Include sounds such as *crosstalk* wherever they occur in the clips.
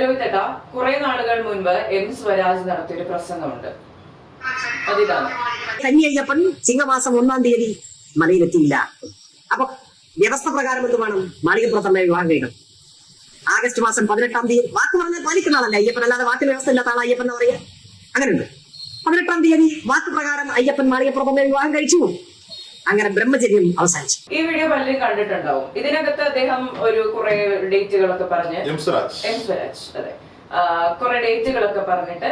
രോഹിതേട്ടാ കുറെ നാളുകൾ മുൻപ് എം സ്വരാജ് നടത്തിയൊരു പ്രസംഗമുണ്ട്. അതിതാണ്. കന്നി അയ്യപ്പൻ ചിങ്ങമാസം ഒന്നാം തീയതി മലയിലെത്തിയില്ല. അപ്പൊ വ്യവസ്ഥ പ്രകാരം എന്ത് വേണം? മാളികപ്പുറത്തുള്ള വിവാഹം കഴിക്കണം ആഗസ്റ്റ് മാസം പതിനെട്ടാം തീയതി വാക്ക് പറഞ്ഞാൽ പാലിക്കുന്ന ആളല്ല. അയ്യപ്പൻ അല്ലാതെ വാക്കിന് വ്യവസ്ഥ ഇല്ലാത്ത ആളാ അയ്യപ്പൻ എന്ന് പറയുക. അങ്ങനെയുണ്ട്. പതിനെട്ടാം തീയതി വാക്ക് പ്രകാരം അയ്യപ്പൻ മാളികപ്പുറത്തുള്ള വിവാഹം കഴിച്ചു. അങ്ങനെ ബ്രഹ്മചര്യം അവസാനിച്ചു. ഈ വീഡിയോ പലരും കണ്ടിട്ടുണ്ടാവും. ഇതിനകത്ത് അദ്ദേഹം ഒരു കുറെ ഡേറ്റുകളൊക്കെ പറഞ്ഞ് എം സ്വരാജ്. അതെ. കുറെ ഡേറ്റുകളൊക്കെ പറഞ്ഞിട്ട്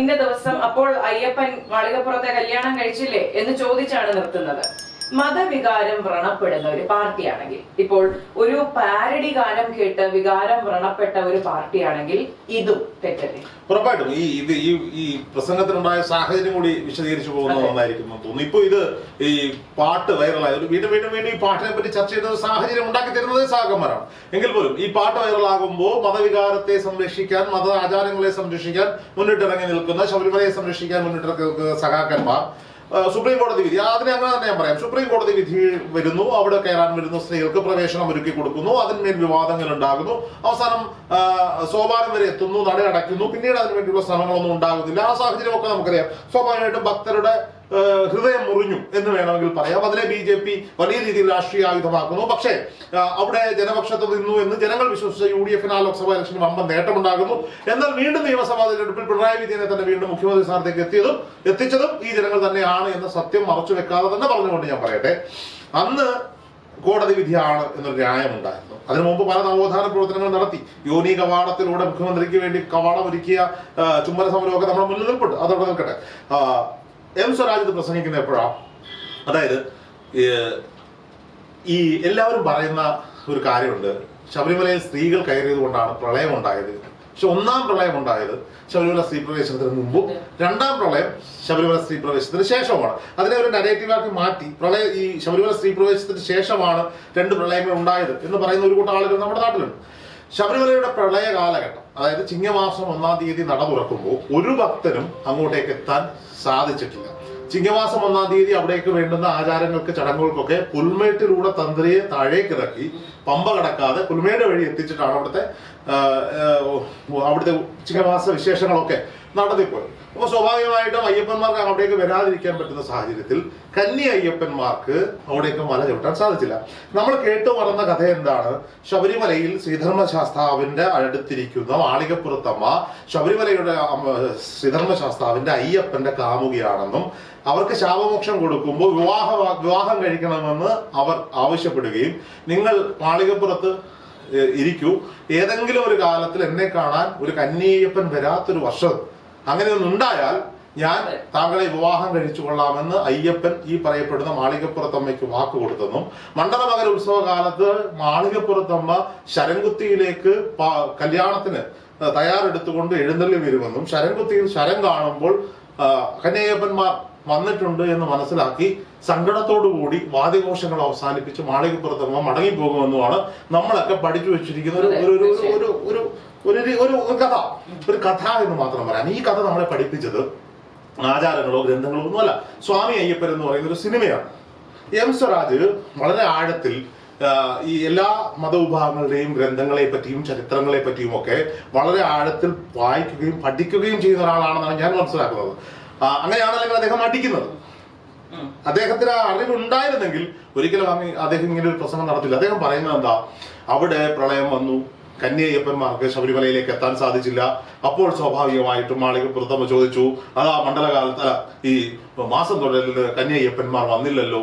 ഇന്ന ദിവസം അപ്പോൾ അയ്യപ്പൻ മാളികപ്പുറത്തെ കല്യാണം കഴിച്ചില്ലേ എന്ന് ചോദിച്ചാണ് നിർത്തുന്നത്. മതവികാരം വ്രണപ്പെടുന്ന ഒരു പാർട്ടിയാണെങ്കിൽ ഇപ്പോൾ ഒരു പാരഡി ഗാനം കേട്ട് വികാരം വ്രണപ്പെട്ട ഒരു പാർട്ടിയാണെങ്കിൽ ഇതും തെറ്റല്ലേ? ഉറപ്പായിട്ടും. ഈ ഇത് ഈ ഈ പ്രസംഗത്തിനുണ്ടായ സാഹചര്യം കൂടി വിശദീകരിച്ചു പോകുന്നത് നന്നായിരിക്കും തോന്നുന്നു. ഇപ്പൊ ഇത് ഈ പാട്ട് വൈറലായത് വീണ്ടും വീണ്ടും വീണ്ടും ഈ പാട്ടിനെ പറ്റി ചർച്ച ചെയ്യുന്ന ഒരു സാഹചര്യം ഉണ്ടാക്കി തരുന്നത് സാഗമരാണ് എങ്കിൽ പോലും ഈ പാട്ട് വൈറലാകുമ്പോൾ മതവികാരത്തെ സംരക്ഷിക്കാൻ മത ആചാരങ്ങളെ സംരക്ഷിക്കാൻ മുന്നിട്ടിറങ്ങി നിൽക്കുന്ന ശബരിമലയെ സംരക്ഷിക്കാൻ മുന്നിട്ടിറങ്ങി നിൽക്കുന്ന സഖാക്കന്മാർ സുപ്രീം കോടതി വിധി. അതിനെ അങ്ങനെ തന്നെ ഞാൻ പറയാം. സുപ്രീം കോടതി വിധി വരുന്നു അവിടെ കയറാൻ വരുന്ന സ്ത്രീകൾക്ക് പ്രവേശനം ഒരുക്കി കൊടുക്കുന്നു അതിന്മേൽ വിവാദങ്ങൾ ഉണ്ടാകുന്നു. അവസാനം സോപാനം വരെ എത്തുന്നു നട അടയ്ക്കുന്നു പിന്നീട് അതിനു വേണ്ടിയുള്ള ശ്രമങ്ങളൊന്നും ഉണ്ടാകുന്നില്ല. ആ സാഹചര്യമൊക്കെ നമുക്കറിയാം. സ്വാഭാവികമായിട്ടും ഭക്തരുടെ ഹൃദയം മുറിഞ്ഞു എന്ന് വേണമെങ്കിൽ പറയാം. അതിനെ ബി ജെ പി വലിയ രീതിയിൽ രാഷ്ട്രീയ ആയുധമാക്കുന്നു. പക്ഷേ അവിടെ ജനപക്ഷത്ത് നിന്നു എന്ന് ജനങ്ങൾ വിശ്വസിച്ച യു ഡി എഫിന് ആ ലോക്സഭാ ഇലക്ഷന് വമ്പൻ നേട്ടമുണ്ടാകുന്നു. എന്നാൽ വീണ്ടും നിയമസഭാ തെരഞ്ഞെടുപ്പിൽ പിണറായി വിജയനെ തന്നെ വീണ്ടും മുഖ്യമന്ത്രി സ്ഥാനത്തേക്ക് എത്തിയതും എത്തിച്ചതും ഈ ജനങ്ങൾ തന്നെയാണ് എന്ന സത്യം മറച്ചു വെക്കാതെ തന്നെ പറഞ്ഞുകൊണ്ട് ഞാൻ പറയട്ടെ. അന്ന് കോടതി വിധിയാണ് എന്നൊരു ന്യായമുണ്ടായിരുന്നു. അതിനു മുമ്പ് പല നവോത്ഥാന പ്രവർത്തനങ്ങൾ നടത്തി. യോനി കവാടത്തിലൂടെ മുഖ്യമന്ത്രിക്ക് വേണ്ടി കവാടം ഒരുക്കിയ ആ, സമരമൊക്കെ നമ്മുടെ മുന്നിൽ നിൽപ്പുണ്ട്. അതോടെ നിൽക്കട്ടെ. എം സ്വരാജ് പ്രസംഗിക്കുന്ന എപ്പോഴാ അതായത് ഈ എല്ലാവരും പറയുന്ന ഒരു കാര്യമുണ്ട്. ശബരിമലയിൽ സ്ത്രീകൾ കയറിയത് കൊണ്ടാണ് പ്രളയം ഉണ്ടായത് പക്ഷെ ഒന്നാം പ്രളയം ഉണ്ടായത് ശബരിമല സ്ത്രീ പ്രവേശനത്തിന് മുമ്പും രണ്ടാം പ്രളയം ശബരിമല സ്ത്രീ പ്രവേശനത്തിന് ശേഷമാണ് അതിനെ ഒരു നരേറ്റീവാക്കി മാറ്റി പ്രളയ ഈ ശബരിമല സ്ത്രീ പ്രവേശനത്തിന് ശേഷമാണ് രണ്ട് പ്രളയങ്ങൾ ഉണ്ടായത് എന്ന് പറയുന്ന ഒരു കൂട്ടം ആളുകൾ നമ്മുടെ നാട്ടിലുണ്ട്. ശബരിമലയുടെ പ്രളയ കാലഘട്ടം അതായത് ചിങ്ങമാസം ഒന്നാം തീയതി നട തുറക്കുമ്പോൾ ഒരു ഭക്തനും അങ്ങോട്ടേക്ക് എത്താൻ സാധിച്ചിട്ടില്ല. ചിങ്ങമാസം ഒന്നാം തീയതി അവിടേക്ക് വേണ്ടുന്ന ആചാരങ്ങൾക്ക് ചടങ്ങുകൾക്കൊക്കെ പുൽമേട്ടിലൂടെ തന്ത്രിയെ താഴേക്ക് ഇറക്കി പമ്പ കടക്കാതെ പുൽമേട് വഴി എത്തിച്ചിട്ടാണ് അവിടുത്തെ അവിടുത്തെ ചിങ്ങമാസ വിശേഷങ്ങളൊക്കെ നടത്തിപ്പോയി അപ്പൊ സ്വാഭാവികമായിട്ടും അയ്യപ്പന്മാർക്ക് അവിടേക്ക് വരാതിരിക്കാൻ പറ്റുന്ന സാഹചര്യത്തിൽ കന്നി അയ്യപ്പന്മാർക്ക് അവിടേക്ക് മല ചവിട്ടാൻ സാധിച്ചില്ല. നമ്മൾ കേട്ടു വളർന്ന കഥ എന്താണ്? ശബരിമലയിൽ ശ്രീധർമ്മശാസ്താവിന്റെ അടുത്തിരിക്കുന്ന മാളികപ്പുറത്തമ്മ ശബരിമലയുടെ ശ്രീധർമ്മശാസ്താവിന്റെ അയ്യപ്പന്റെ കാമുകിയാണെന്നും അവർക്ക് ശാപമോക്ഷം കൊടുക്കുമ്പോൾ വിവാഹ വിവാഹം കഴിക്കണമെന്ന് അവർ ആവശ്യപ്പെടുകയും നിങ്ങൾ മാളികപ്പുറത്ത് ഇരിക്കൂ. ഏതെങ്കിലും ഒരു കാലത്തിൽ എന്നെ കാണാൻ ഒരു കന്യയ്യപ്പൻ വരാത്തൊരു വർഷം അങ്ങനെ ഒന്നുണ്ടായാൽ ഞാൻ താങ്കളെ വിവാഹം കഴിച്ചു കൊള്ളാമെന്ന് അയ്യപ്പൻ ഈ പറയപ്പെടുന്ന മാളികപ്പുറത്തമ്മയ്ക്ക് വാക്ക് കൊടുത്തെന്നും മണ്ഡലമകര മകര ഉത്സവകാലത്ത് മാളികപ്പുറത്തമ്മ ശരംകുത്തിയിലേക്ക് കല്യാണത്തിന് തയ്യാറെടുത്തുകൊണ്ട് എഴുന്നള്ളി വരുമെന്നും ശരംകുത്തിയിൽ ശരം കാണുമ്പോൾ കന്യയ്യപ്പന്മാർ വന്നിട്ടുണ്ട് എന്ന് മനസ്സിലാക്കി സങ്കടത്തോടുകൂടി വാദ്യഘോഷങ്ങൾ അവസാനിപ്പിച്ച് മാളികപ്പുറത്തമ്മ മടങ്ങിപ്പോകുമെന്നുമാണ് നമ്മളൊക്കെ പഠിച്ചു വെച്ചിരിക്കുന്ന ഒരു ഒരു ഒരു ഒരു ഒരു കഥ. ഒരു കഥ എന്ന് മാത്രം പറയാം. ഈ കഥ നമ്മളെ പഠിപ്പിച്ചത് ആചാരങ്ങളോ ഗ്രന്ഥങ്ങളോ ഒന്നുമല്ല. സ്വാമി അയ്യപ്പൻ എന്ന് പറയുന്ന ഒരു സിനിമയാണ്. എം സ്വരാജ് വളരെ ആഴത്തിൽ ഈ എല്ലാ മതവിഭാഗങ്ങളുടെയും ഗ്രന്ഥങ്ങളെ പറ്റിയും ചരിത്രങ്ങളെ പറ്റിയും ഒക്കെ വളരെ ആഴത്തിൽ വായിക്കുകയും പഠിക്കുകയും ചെയ്യുന്ന ഒരാളാണെന്നാണ് ഞാൻ മനസ്സിലാക്കുന്നത്. അങ്ങനെയാണല്ലെങ്കിൽ അദ്ദേഹം അടിക്കുന്നത് അദ്ദേഹത്തിന് ആ അറിവുണ്ടായിരുന്നെങ്കിൽ ഒരിക്കലും അദ്ദേഹം ഇങ്ങനെ ഒരു പ്രസംഗം നടത്തില്ല. അദ്ദേഹം പറയുന്നത് എന്താ? അവിടെ പ്രളയം വന്നു. കന്യയ്യപ്പന്മാർക്ക് ശബരിമലയിലേക്ക് എത്താൻ സാധിച്ചില്ല. അപ്പോൾ സ്വാഭാവികമായിട്ടും മാളികപ്പുറത്തമ്മ ചോദിച്ചു അതാ മണ്ഡലകാലത്ത് ഈ മാസം തുടരിൽ കന്യയ്യപ്പന്മാർ വന്നില്ലല്ലോ.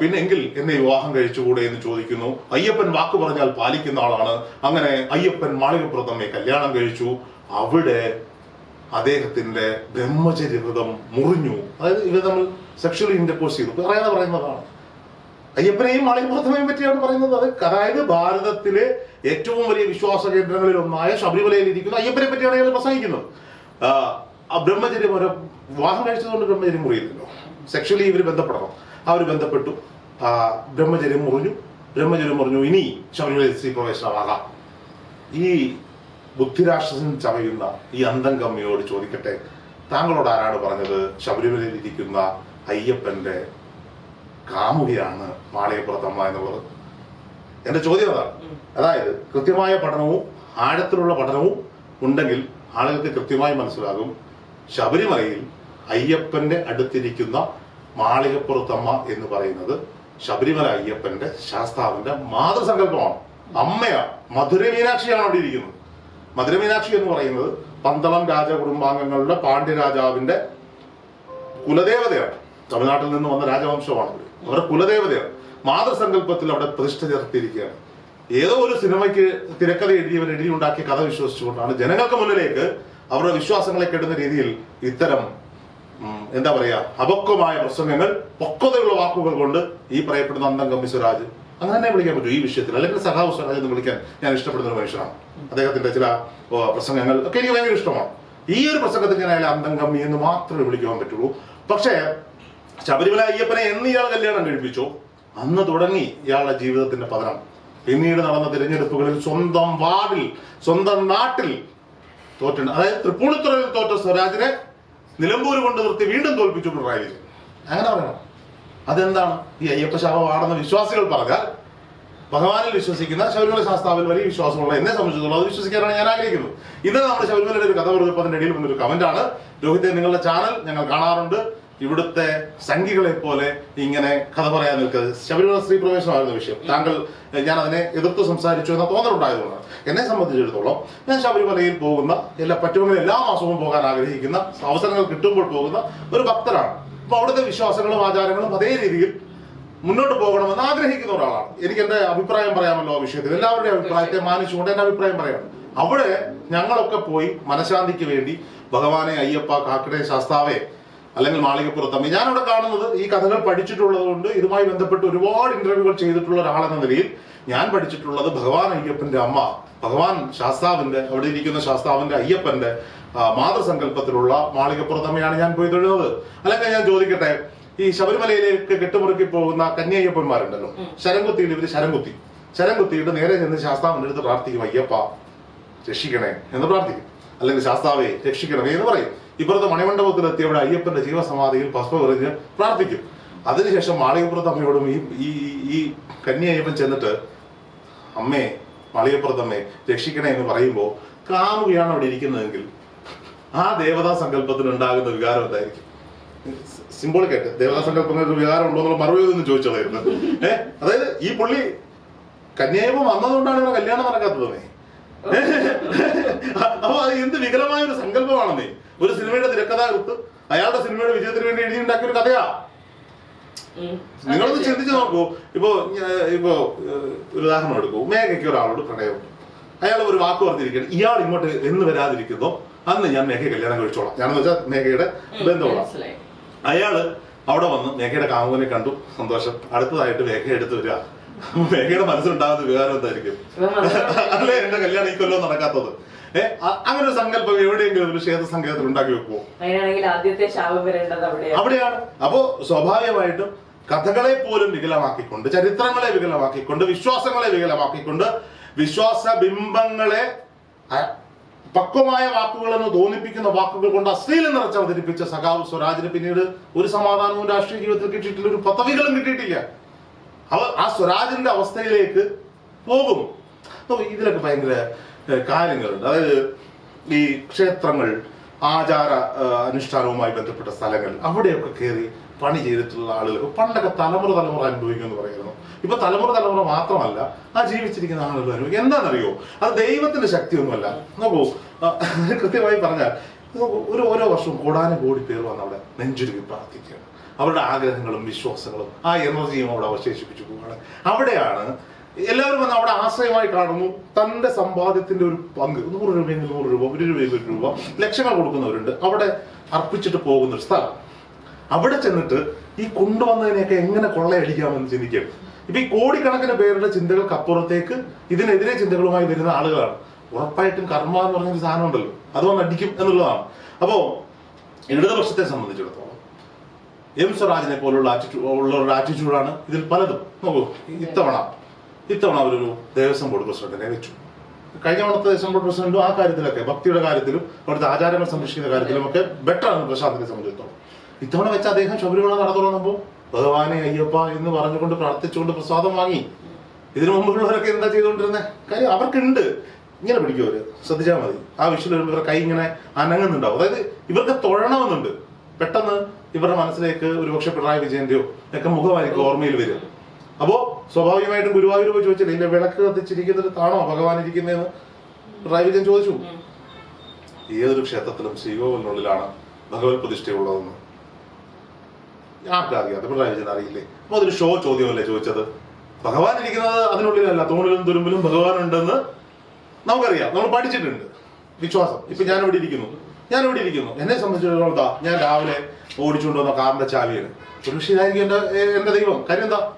പിന്നെങ്കിൽ എന്നെ വിവാഹം കഴിച്ചുകൂടെ എന്ന് ചോദിക്കുന്നു. അയ്യപ്പൻ വാക്ക് പറഞ്ഞാൽ പാലിക്കുന്ന ആളാണ്. അങ്ങനെ അയ്യപ്പൻ മാളികപ്പുറത്തമ്മയെ കല്യാണം കഴിച്ചു. അവിടെ അദ്ദേഹത്തിന്റെ ബ്രഹ്മചര്യവ്രതം മുറിഞ്ഞു. അതായത് ഇവ നമ്മൾ സെക്ഷലി ഇന്റർപോസ് ചെയ്തു. പറയാതെ പറയുന്നതാണ്. അയ്യപ്പനെയും മാളികപ്പുറത്തമ്മയും പറ്റിയാണ് പറയുന്നത്. അത് അതായത് ഭാരതത്തിലെ ഏറ്റവും വലിയ വിശ്വാസ കേന്ദ്രങ്ങളിൽ ഒന്നായ ശബരിമലയിൽ ഇരിക്കുന്ന അയ്യപ്പനെ പറ്റിയാണ് അയാൾ പ്രസംഗിക്കുന്നത്. ബ്രഹ്മചര്യം ഒരു വിവാഹം കഴിച്ചതുകൊണ്ട് ബ്രഹ്മചര്യം മുറിയില്ലല്ലോ സെക്ഷലി ഇവർ ബന്ധപ്പെടണം. അവർ ബന്ധപ്പെട്ടു. ബ്രഹ്മചര്യം മുറിഞ്ഞു. ബ്രഹ്മചര്യം മുറിഞ്ഞു. ഇനി ശബരിമലയിൽ സ്ത്രീ പ്രവേശനമാകാം. ഈ ബുദ്ധിരാക്ഷസൻ ചമയുന്ന ഈ അന്തം കമ്മിയോട് ചോദിക്കട്ടെ. താങ്കളോട് ആരാണ് പറഞ്ഞത്? ശബരിമലയിൽ ഇരിക്കുന്ന അയ്യപ്പന്റെ കാമുകയാണ് മാളികപ്പുറത്തമ്മ എന്നുള്ളത്. എന്റെ ചോദ്യം അതാണ്. അതായത് കൃത്യമായ പഠനവും ആഴത്തിലുള്ള പഠനവും ഉണ്ടെങ്കിൽ ആളുകൾക്ക് കൃത്യമായി മനസ്സിലാകും. ശബരിമലയിൽ അയ്യപ്പന്റെ അടുത്തിരിക്കുന്ന മാളികപ്പുറത്തമ്മ എന്ന് പറയുന്നത് ശബരിമല അയ്യപ്പന്റെ ശാസ്താവിന്റെ മാതൃസങ്കല്പമാണ്. അമ്മയാണ് മധുര മീനാക്ഷിയാണ് അവിടെ ഇരിക്കുന്നത്. മധുര മീനാക്ഷി എന്ന് പറയുന്നത് പന്തളം രാജകുടുംബാംഗങ്ങളുടെ പാണ്ഡ്യരാജാവിന്റെ കുലദേവതയാണ്. തമിഴ്നാട്ടിൽ നിന്ന് വന്ന രാജവംശമാണ്. അവരുടെ കുലദേവതയാണ്. മാതൃസങ്കല്പത്തിൽ അവിടെ പ്രതിഷ്ഠ ചേർത്തിരിക്കുകയാണ്. ഏതോ ഒരു സിനിമയ്ക്ക് തിരക്കഥ എഴുതിയവർ എഴുതി ഉണ്ടാക്കിയ കഥ വിശ്വസിച്ചുകൊണ്ടാണ് ജനങ്ങൾക്ക് മുന്നിലേക്ക് അവരുടെ വിശ്വാസങ്ങളെ കെടുന്ന രീതിയിൽ ഇത്തരം എന്താ പറയാ അപക്വമായ പ്രസംഗങ്ങൾ പക്വതയുള്ള വാക്കുകൾ കൊണ്ട് ഈ പറയപ്പെടുന്ന അന്തം കമ്മി സ്വരാജ് അങ്ങനെ തന്നെ വിളിക്കാൻ പറ്റും ഈ വിഷയത്തിൽ. അല്ലെങ്കിൽ സഹാവ് സ്വരാജ് എന്ന് വിളിക്കാൻ ഞാൻ ഇഷ്ടപ്പെടുന്ന ഒരു മനുഷ്യനാണ്. അദ്ദേഹത്തിന്റെ ചില പ്രസംഗങ്ങൾ ഒക്കെ എനിക്ക് ഭയങ്കര ഇഷ്ടമാണ്. ഈ ഒരു പ്രസംഗത്തിൽ ഞാൻ അന്തം കമ്മി എന്ന് മാത്രമേ വിളിക്കാൻ പറ്റുള്ളൂ. പക്ഷേ ശബരിമല അയ്യപ്പനെ എന്ന് ഇയാൾ കല്യാണം കഴിപ്പിച്ചോ. അന്ന് തുടങ്ങി ഇയാളുടെ ജീവിതത്തിന്റെ പതനം. പിന്നീട് നടന്ന തിരഞ്ഞെടുപ്പുകളിൽ സ്വന്തം വാർഡിൽ സ്വന്തം നാട്ടിൽ തോറ്റുണ്ട്. അതായത് തൃപ്പൂണിത്തുറയിൽ തോറ്റ സ്വരാജിനെ നിലമ്പൂർ കൊണ്ട് നിർത്തി വീണ്ടും തോൽപ്പിച്ചു പിണറായി വിജയൻ. അങ്ങനെ പറയണം. അതെന്താണ്? ഈ അയ്യപ്പ ശാപമാണെന്ന് വിശ്വാസികൾ പറഞ്ഞാൽ ഭഗവാനിൽ വിശ്വസിക്കുന്ന ശബരിമല ശാസ്താവിൽ വലിയ വിശ്വാസമുള്ള എന്നെ സംബന്ധിച്ചിടത്തോളം അത് വിശ്വസിക്കാനാണ് ഞാൻ ആഗ്രഹിക്കുന്നത്. ഇന്ന് നമ്മൾ ശബരിമലയുടെ ഒരു കഥ പറഞ്ഞപ്പോൾ അതിന്റെ ഇടയിൽ വന്നൊരു കമന്റാണ് രോഹിത്തെ നിങ്ങളുടെ ചാനൽ ഞങ്ങൾ കാണാറുണ്ട്. ഇവിടുത്തെ സംഘികളെ പോലെ ഇങ്ങനെ കഥ പറയാൻ നിൽക്കുന്നത്. ശബരിമല സ്ത്രീ പ്രവേശനമായിരുന്നു വിഷയം. താങ്കൾ ഞാൻ അതിനെ എതിർത്ത് സംസാരിച്ചു എന്ന തോന്നലുണ്ടായതുകൊണ്ടാണ് എന്നെ സംബന്ധിച്ചിടത്തോളം ഞാൻ ശബരിമലയിൽ പോകുന്ന എല്ലാ പറ്റുമെങ്കിൽ എല്ലാ മാസവും പോകാൻ ആഗ്രഹിക്കുന്ന അവസരങ്ങൾ കിട്ടുമ്പോൾ പോകുന്ന ഒരു ഭക്തരാണ് അപ്പൊ അവിടുത്തെ വിശ്വാസങ്ങളും ആചാരങ്ങളും അതേ രീതിയിൽ മുന്നോട്ട് പോകണമെന്ന് ആഗ്രഹിക്കുന്ന ഒരാളാണ്. എനിക്ക് എന്റെ അഭിപ്രായം പറയാമല്ലോ ആ വിഷയത്തിൽ. എല്ലാവരുടെയും അഭിപ്രായത്തെ മാനിച്ചുകൊണ്ട് എന്റെ അഭിപ്രായം പറയാം. അവിടെ ഞങ്ങളൊക്കെ പോയി മനഃശാന്തിക്ക് വേണ്ടി ഭഗവാനെ അയ്യപ്പ കാക്കടെ ശാസ്താവേ അല്ലെങ്കിൽ മാളികപ്പുറത്തമ്മ ഞാനവിടെ കാണുന്നത് ഈ കഥകൾ പഠിച്ചിട്ടുള്ളത് കൊണ്ട് ഇതുമായി ബന്ധപ്പെട്ട് ഒരുപാട് ഇന്റർവ്യൂകൾ ചെയ്തിട്ടുള്ള ഒരാളെന്ന നിലയിൽ ഞാൻ പഠിച്ചിട്ടുള്ളത് ഭഗവാൻ അയ്യപ്പന്റെ അമ്മ ഭഗവാൻ ശാസ്താവിന്റെ അവിടെ ഇരിക്കുന്ന ശാസ്താവിന്റെ അയ്യപ്പന്റെ മാതൃസങ്കല്പത്തിലുള്ള മാളികപ്പുറത്തമ്മയാണ് ഞാൻ പോയി തൊഴുന്നത് അല്ലെങ്കിൽ ഞാൻ ചോദിക്കട്ടെ ഈ ശബരിമലയിലേക്ക് കെട്ടുമുറുക്കി പോകുന്ന കന്യായ്യപ്പന്മാരുണ്ടല്ലോ ശരംകുത്തിയിൽ ഇവർ ശരംകുത്തി. ശരംകുത്തിയിട്ട് നേരെ ചെന്ന് ശാസ്താവിന്റെ അടുത്ത് പ്രാർത്ഥിക്കും അയ്യപ്പ രക്ഷിക്കണേ എന്ന് പ്രാർത്ഥിക്കും. അല്ലെങ്കിൽ ശാസ്താവെ രക്ഷിക്കണമേ എന്ന് പറയും. ഇപ്പുറത്തെ മണിമണ്ഡപത്തിൽ എത്തിയവിടെ അയ്യപ്പന്റെ ജീവസമാധിയിൽ ഭസ്മം എറിഞ്ഞ് പ്രാർത്ഥിക്കും. അതിനുശേഷം മാളികപ്പുറത്ത് അമ്മയോടും ഈ ഈ ഈ കന്യ അയ്യപ്പൻ ചെന്നിട്ട് അമ്മേ മാളികപ്പുറത്തമ്മേ രക്ഷിക്കണേ എന്ന് പറയുമ്പോൾ കാമുകയാണ് അവിടെ ഇരിക്കുന്നതെങ്കിൽ ആ ദേവതാ സങ്കല്പത്തിന് ഉണ്ടാകുന്ന വികാരം എന്തായിരിക്കും? സിംബോളിക് ആയിട്ട് ദേവതാ സങ്കല്പത്തിന് ഒരു വികാരം ഉണ്ടോ എന്നുള്ള മറുപടി ഒന്നും ചോദിച്ചതായിരുന്നു ഏഹ് അതായത് ഈ പുള്ളി കന്യായപ്പം വന്നതുകൊണ്ടാണ് ഇവിടെ കല്യാണം നടക്കാത്തത് അപ്പൊ അത് എന്ത് വികലമായ ഒരു സങ്കല്പമാണെന്നേ. ഒരു സിനിമയുടെ തിരക്കഥാകൃത്ത് അയാളുടെ സിനിമയുടെ വിജയത്തിന് വേണ്ടി എഴുതിയുണ്ടാക്കിയ ഒരു കഥയാ. നിങ്ങളൊന്ന് ചിന്തിച്ചു നോക്കൂ. ഇപ്പോ ഇപ്പോ ഒരു ഉദാഹരണം എടുക്കൂ. മേഘയ്ക്ക് ഒരാളോട് പ്രണയം. അയാൾ ഒരു വാക്ക് പറഞ്ഞിരിക്കുകയാണ്. ഇയാൾ ഇങ്ങോട്ട് എന്ന് വരാതിരിക്കുന്നോ. അന്ന് ഞാൻ മേഘയെ കല്യാണം കഴിച്ചോളാം. ഞാനെന്ന് വെച്ചാൽ മേഘയുടെ ബന്ധമുള്ള അയാൾ അവിടെ വന്ന് മേഘയുടെ കാമുകനെ കണ്ടു. സന്തോഷം. അടുത്തതായിട്ട് മേഘ എടുത്തു വരിക. മേഘയുടെ മനസ്സിലുണ്ടാകുന്ന വികാരം എന്തായിരിക്കും? *laughs* അല്ലേ? എന്റെ കല്യാണം ഈ കൊല്ലം നടക്കാത്തത്. ഏഹ് അങ്ങനെ ഒരു സങ്കല്പം എവിടെയെങ്കിലും ഒരു ക്ഷേത്ര സങ്കേതം ഉണ്ടാക്കി വെക്കുമോ അങ്ങനെയാണെങ്കിൽ ആദ്യത്തെ ശാപം വരേണ്ടത് അവിടെയാണ്. അവിടെയാണ്. അപ്പോ സ്വാഭാവികമായിട്ടും കഥകളെ പോലും വികലമാക്കിക്കൊണ്ട് ചരിത്രങ്ങളെ വികലമാക്കിക്കൊണ്ട് വിശ്വാസങ്ങളെ വികലമാക്കിക്കൊണ്ട് വിശ്വാസ ബിംബങ്ങളെ പക്വമായ വാക്കുകളെന്ന് തോന്നിപ്പിക്കുന്ന വാക്കുകൾ കൊണ്ട് അശ്ലീലം നിറച്ച് അവതരിപ്പിച്ച സഖാവ് സ്വരാജിന് പിന്നീട് ഒരു സമാധാനവും രാഷ്ട്രീയ ജീവിതത്തിൽ കിട്ടിയിട്ടില്ല ഒരു പദവികളും കിട്ടിയിട്ടില്ല. അവ ആ സ്വരാജിന്റെ അവസ്ഥയിലേക്ക് പോകും. അപ്പൊ ഇതിലൊക്കെ ഭയങ്കര കാര്യങ്ങളുണ്ട്. അതായത് ഈ ക്ഷേത്രങ്ങൾ ആചാര അനുഷ്ഠാനവുമായി ബന്ധപ്പെട്ട സ്ഥലങ്ങൾ അവിടെയൊക്കെ കയറി പണി ചെയ്തിട്ടുള്ള ആളുകൾ. പണ്ടൊക്കെ തലമുറ തലമുറ അനുഭവിക്കുമെന്ന് പറയുന്നു. ഇപ്പൊ തലമുറ തലമുറ മാത്രമല്ല ആ ജീവിച്ചിരിക്കുന്ന ആളുകൾ അനുഭവിക്കും. എന്താണെന്നറിയോ? അത് ദൈവത്തിന്റെ ശക്തിയൊന്നുമല്ല. നോക്കൂ കൃത്യമായി പറഞ്ഞാൽ ഒരു ഓരോ വർഷവും കോടാനുകോടി പേർ വന്ന് അവിടെ നെഞ്ചുരുവി പ്രാർത്ഥിക്കുകയാണ്. അവരുടെ ആഗ്രഹങ്ങളും വിശ്വാസങ്ങളും ആ എനർജിയും അവിടെ അവശേഷിപ്പിച്ചു പോവുകയാണ്. അവിടെയാണ് എല്ലാവരും വന്ന് അവിടെ ആശ്രയമായി കാണുന്നു. തന്റെ സമ്പാദ്യത്തിന്റെ ഒരു പങ്ക്. നൂറ് രൂപയെങ്കിൽ നൂറ് രൂപ ഒരു രൂപയെങ്കിൽ ഒരു രൂപ ലക്ഷങ്ങൾ കൊടുക്കുന്നവരുണ്ട്. അവിടെ അർപ്പിച്ചിട്ട് പോകുന്ന ഒരു സ്ഥലം. അവിടെ ചെന്നിട്ട് ഈ കൊണ്ടുവന്നതിനെയൊക്കെ എങ്ങനെ കൊള്ളയടിക്കാമെന്ന് ചിന്തിക്കും. ഇപ്പൊ ഈ കോടിക്കണക്കിന് പേരുടെ ചിന്തകൾക്ക് അപ്പുറത്തേക്ക് ഇതിനെതിരെ ചിന്തകളുമായി വരുന്ന ആളുകളാണ്. ഉറപ്പായിട്ടും കർമ്മ എന്ന് പറഞ്ഞൊരു സാധനം ഉണ്ടല്ലോ. അത് വന്ന് അടിക്കും എന്നുള്ളതാണ്. അപ്പോ ഇടതുപക്ഷത്തെ സംബന്ധിച്ചിടത്തോളം എം സ്വരാജിനെ പോലുള്ള ആറ്റിറ്റ്യൂ ഒരു ആറ്റിറ്റ്യൂഡാണ് ഇതിൽ പലതും. നോക്കൂ ഇത്തവണ ഇത്തവണ അവരൊരു ദേവസ്വം ബോർഡ് പ്രസിഡന്റിനെ വെച്ചു. കഴിഞ്ഞ തവണത്തെ ദേവസ്വം ബോർഡ് പ്രസിഡന്റും ആ കാര്യത്തിലൊക്കെ ഭക്തിയുടെ കാര്യത്തിലും അവിടുത്തെ ആചാരങ്ങൾ സംരക്ഷിക്കുന്ന കാര്യത്തിലും ഒക്കെ ബെറ്റർ ആണ് പ്രശാന്തിനെ സംബന്ധിച്ചിടത്തോളം. ഇത്തവണ വെച്ച് അദ്ദേഹം ശബരിമല നട തുറന്നപ്പോൾ ഭഗവാനെ അയ്യപ്പ എന്ന് പറഞ്ഞുകൊണ്ട് പ്രാർത്ഥിച്ചുകൊണ്ട് പ്രസാദം വാങ്ങി. ഇതിനു മുമ്പുള്ളവരൊക്കെ എന്താ ചെയ്തുകൊണ്ടിരുന്നത് കാര്യം അവർക്കുണ്ട്. ഇങ്ങനെ പിടിക്കും അവർ. ശ്രദ്ധിച്ചാൽ മതി. ആ വിഷയം വരുമ്പോൾ ഇവരുടെ കൈ ഇങ്ങനെ അനങ്ങുന്നുണ്ടാവും. അതായത് ഇവർക്ക് തൊഴണമെന്നുണ്ട്. പെട്ടെന്ന് ഇവരുടെ മനസ്സിലേക്ക് ഒരുപക്ഷെ പിണറായി വിജയന്റെയോ ഒക്കെ മുഖമായിരിക്കും ഓർമ്മയിൽ വരും അപ്പോ സ്വാഭാവികമായിട്ടും ഗുരുവായൂർ പോയി ചോദിച്ചില്ല ഇതിന്റെ വിളക്ക് കത്തിച്ചിരിക്കുന്നിടത്താണോ ഭഗവാൻ ഇരിക്കുന്നതെന്ന്? ഞാൻ ചോദിച്ചു. ഏതൊരു ക്ഷേത്രത്തിലും ശ്രീകോവിലിനുള്ളിലാണ് ഭഗവത് പ്രതിഷ്ഠയുള്ളതെന്ന്. ആർക്കറിയാം പിണറായി വിജയൻ അറിയില്ലേ? അപ്പൊ അതൊരു ഷോ ചോദ്യമല്ലേ ചോദിച്ചത്? ഭഗവാൻ ഇരിക്കുന്നത് അതിനുള്ളിലല്ല തോണിലും തുരുമ്പിലും ഭഗവാൻ ഉണ്ടെന്ന് നമുക്കറിയാം. നമ്മൾ പഠിച്ചിട്ടുണ്ട്. വിശ്വാസം. ഇപ്പൊ ഞാൻ ഇവിടെ ഇരിക്കുന്നു. ഞാൻ ഇവിടെ ഇരിക്കുന്നു. എന്നെ സംബന്ധിച്ചിടത്തോളം ഞാൻ രാവിലെ ഓടിച്ചുകൊണ്ടുവന്ന കാറിന്റെ ചാവിയാണ്. ഒരു പക്ഷേ ഇതായിരിക്കും എന്റെ എന്റെ ദൈവം. കാര്യം എന്താ?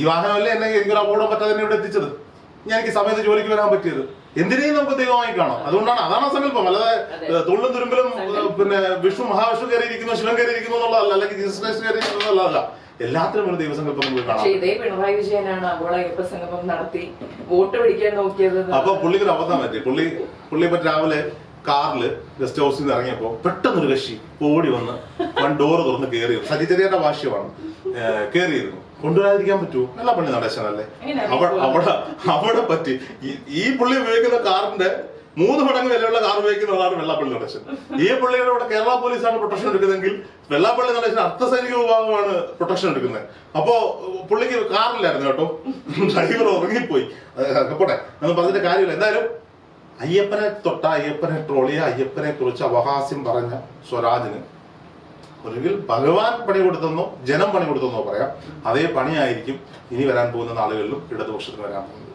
ഈ വാഹനമല്ലേ എന്നെ എനിക്കൊരു അപകടം പറ്റാതെ എന്നെ ഇവിടെ എത്തിച്ചത്? ഞാൻ എനിക്ക് സമയത്ത് ജോലിക്ക് വരാൻ പറ്റിയത്. എന്തിനേയും നമുക്ക് ദൈവമായി കാണാം. അതുകൊണ്ടാണ് അതാണ് സങ്കല്പം. അല്ലാതെ. തുള്ളും തുരുമ്പിലും പിന്നെ വിഷ്ണു മഹാവിഷ്ണു കയറി ഇരിക്കുന്നു ശിവൻ കയറി ഇരിക്കുന്നു എന്നുള്ളതല്ല. അല്ലെങ്കിൽ ജീസസ് ക്രൈസ്റ്റ് കയറി ഇരിക്കുന്നു എന്നുള്ളതല്ല. എല്ലാത്തിനും ഒരു ദൈവസങ്കല്പം നമുക്ക് കാണാം ഇതേ പിണറായി വിജയനാണ് ആഗോള അയ്യപ്പ സംഗമം നടത്തി വോട്ട് പിടിക്കാൻ നോക്കിയത്. അപ്പൊ പുള്ളിക്ക് ഒരു അബദ്ധം പറ്റി. പുള്ളി പുള്ളി ഇപ്പൊ രാവിലെ കാറിൽ ഗസ്റ്റ് ഹൗസിൽ നിന്ന് ഇറങ്ങിയപ്പോ പെട്ടെന്നൊരു കക്ഷി ഓടി വന്ന് വൺ ഡോർ തുറന്ന് കയറി സജിചരിയുടെ ഭാഷ്യമാണ് കയറിയിരുന്നു. കൊണ്ടുവരാതിരിക്കാൻ പറ്റൂ നല്ല പണി നടേശനല്ലേ. അവിടെ അവിടെ അവിടെ പറ്റി. ഈ- പുള്ളി ഉപയോഗിക്കുന്ന കാറിന്റെ മൂന്ന് മടങ്ങ് വിലയുള്ള കാർ ഉപയോഗിക്കുന്ന ആളാണ് വെള്ളാപ്പള്ളി നടേശൻ. ഈ പുള്ളിയുടെ ഇവിടെ കേരള പോലീസാണ് പ്രൊട്ടക്ഷൻ എടുക്കുന്നതെങ്കിൽ വെള്ളാപ്പള്ളി നടേശൻ അർദ്ധ സൈനിക വിഭാഗമാണ് പ്രൊട്ടക്ഷൻ എടുക്കുന്നത്. അപ്പോ പുള്ളിക്ക് കാറില്ലായിരുന്നു കേട്ടോ. ഡ്രൈവർ ഉറങ്ങിപ്പോയി. അതൊക്കെ പോട്ടെ എന്ന് പറഞ്ഞിട്ട് കാര്യമില്ല. എന്തായാലും അയ്യപ്പനെ തൊട്ട അയ്യപ്പനെ ട്രോളിയ അയ്യപ്പനെ കുറിച്ച് അവഹാസ്യം പറഞ്ഞ സ്വരാജിന് ഒരിക്കൽ ഭഗവാൻ പണി കൊടുത്തെന്നോ ജനം പണി കൊടുത്തെന്നോ പറയാം. അതേ പണിയായിരിക്കും ഇനി വരാൻ പോകുന്ന നാളുകളിലും ഇടതുപക്ഷത്തിന് വരാൻ പോകുന്നത്.